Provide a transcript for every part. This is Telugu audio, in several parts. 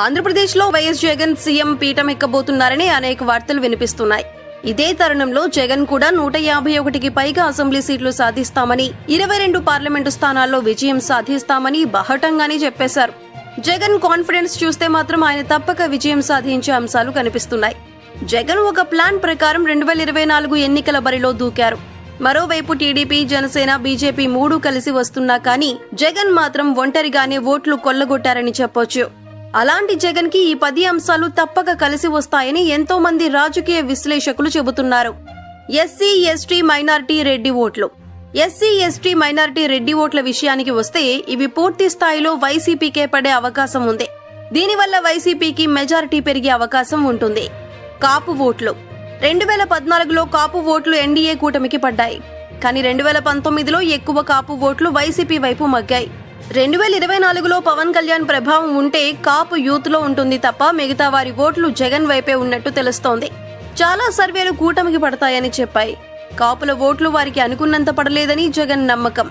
ఆంధ్రప్రదేశ్లో వైఎస్ జగన్ సీఎం పీఠం ఎక్కబోతున్నారని అనేక వార్తలు వినిపిస్తున్నాయి. ఇదే తరుణంలో జగన్ కూడా నూట యాభై ఒకటికి పైగా అసెంబ్లీ సీట్లు సాధిస్తామని ఇరవై రెండు పార్లమెంటు స్థానాల్లో విజయం సాధిస్తామని బహటంగానే చెప్పేశారు. జగన్ కాన్ఫిడెన్స్ చూస్తే మాత్రం ఆయన తప్పక విజయం సాధించే అంశాలు కనిపిస్తున్నాయి. జగన్ ఒక ప్లాన్ ప్రకారం రెండు వేల ఇరవై నాలుగు ఎన్నికల బరిలో దూకారు. మరోవైపు టీడీపీ జనసేన బీజేపీ మూడు కలిసి వస్తున్నా కానీ జగన్ మాత్రం ఒంటరిగానే ఓట్లు కొల్లగొట్టారని చెప్పొచ్చు. అలాంటి జగన్కి ఈ పది అంశాలు తప్పక కలిసి వస్తాయని ఎంతో మంది రాజకీయ విశ్లేషకులు చెబుతున్నారు. ఎస్సీ ఎస్టీ మైనారిటీ రెడ్డి ఓట్లు. ఎస్సీ ఎస్టీ మైనారిటీ రెడ్డి ఓట్ల విషయానికి వస్తే ఇవి పూర్తి స్థాయిలో వైసీపీకే పడే అవకాశం ఉంది. దీనివల్ల వైసీపీకి మెజారిటీ పెరిగే అవకాశం ఉంటుంది. కాపు ఓట్లు. రెండు వేల పద్నాలుగులో కాపు ఓట్లు ఎన్డీఏ కూటమికి పడ్డాయి. కానీ రెండు వేల పంతొమ్మిదిలో ఎక్కువ కాపు ఓట్లు వైసీపీ వైపు మగ్గాయి. రెండు వేల ఇరవై నాలుగులో పవన్ కళ్యాణ్ ప్రభావం ఉంటే కాపు యూత్లో ఉంటుంది తప్ప మిగతా వారి ఓట్లు జగన్ వైపే ఉన్నట్టు తెలుస్తోంది. చాలా సర్వేలు కూటమికి పడతాయని చెప్పాయి. కాపుల ఓట్లు వారికి అనుకున్నంత పడలేదని జగన్ నమ్మకం.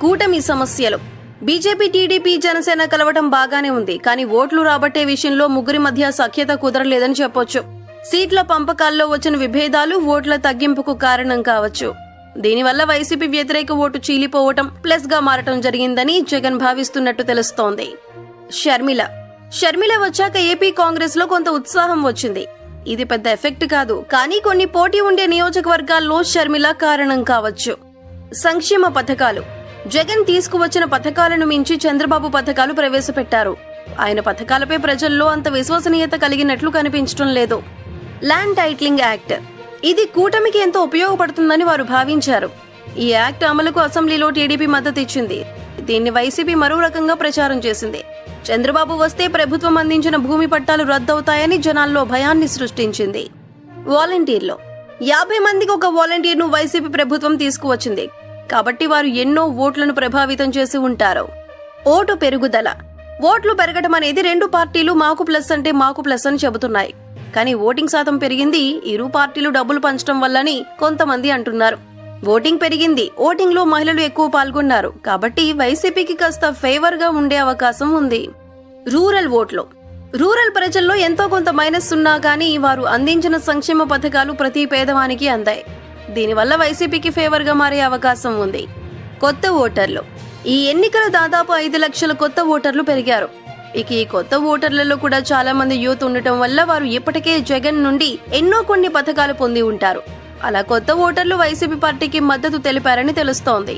కూటమి సమస్యలు. బీజేపీ టీడీపీ జనసేన కలవటం బాగానే ఉంది. కానీ ఓట్లు రాబట్టే విషయంలో ముగ్గురి మధ్య సఖ్యత కుదరలేదని చెప్పొచ్చు. సీట్ల పంపకాల్లో వచ్చిన విభేదాలు ఓట్ల తగ్గింపుకు కారణం కావచ్చు. దీనివల్ల వైసీపీ వ్యతిరేక ఓటు చీలిపోవటం ప్లస్గా మారటం జరిగిందని జగన్ భావిస్తున్నట్టు తెలుస్తోంది. షర్మిల. షర్మిల వచ్చాక ఏపీ కాంగ్రెస్లో కొంత ఉత్సాహం వచ్చింది. ఇది పెద్ద ఎఫెక్ట్ కాదు కానీ కొన్ని పోటీ ఉండే నియోజకవర్గాల్లో షర్మిల కారణం కావచ్చు. సంక్షేమ పథకాలు. జగన్ తీసుకువచ్చిన పథకాలను మించి చంద్రబాబు పథకాలు ప్రవేశపెట్టారు. ఆయన పథకాలపై ప్రజల్లో అంత విశ్వసనీయత కలిగినట్లు కనిపించడం లేదు. Land titling act. ఇది కూటమికి ఎంతో ఉపయోగపడుతుందని వారు భావించారు. ఈ యాక్ట్ అమలుకు అసెంబ్లీలో టీడీపీ మద్దతు ఇచ్చింది. దీన్ని వైసీపీ మరో రకంగా ప్రచారం చేసింది. చంద్రబాబు వస్తే ప్రభుత్వం అందించిన భూమి పట్టాలు రద్దవుతాయని జనాల్లో భయాన్ని సృష్టించింది. వాలంటీర్లు. యాభై మందికి ఒక వాలంటీర్ను వైసీపీ ప్రభుత్వం తీసుకువచ్చింది. కాబట్టి వారు ఎన్నో ఓట్లను ప్రభావితం చేసి ఉంటారు. ఓటు పెరుగుదల. ఓట్లు పెరగడం అనేది రెండు పార్టీలు మాకు ప్లస్ అంటే మాకు ప్లస్ అని చెబుతున్నాయి. కానీ ఓటింగ్ శాతం పెరిగింది. ఇరు పార్టీలు డబ్బులు పంచడం వల్లని కొంతమంది అంటున్నారు. ఓటింగ్ పెరిగింది. ఓటింగ్లో మహిళలు ఎక్కువ పాల్గొన్నారు. కాబట్టి వైసీపీకి కాస్త ఫేవర్గా ఉండే అవకాశం ఉంది. రూరల్ ఓట్లు. రూరల్ ప్రజల్లో ఎంతో కొంత మైనస్ ఉన్నా కానీ వారు అందించిన సంక్షేమ పథకాలు ప్రతి పేదవానికి అందాయి. దీనివల్ల వైసీపీకి ఫేవర్గా మారే అవకాశం ఉంది. కొత్త ఓటర్లు. ఈ ఎన్నికలు దాదాపు ఐదు లక్షల కొత్త ఓటర్లు పెరిగారు. ఇక ఈ కొత్త ఓటర్లలో కూడా చాలా మంది యూత్ ఉండటం వల్ల వారు ఇప్పటికే జగన్ నుండి ఎన్నో కొన్ని పథకాలు పొంది ఉంటారు. అలా కొత్త ఓటర్లు వైసీపీ పార్టీకి మద్దతు తెలిపారని తెలుస్తోంది.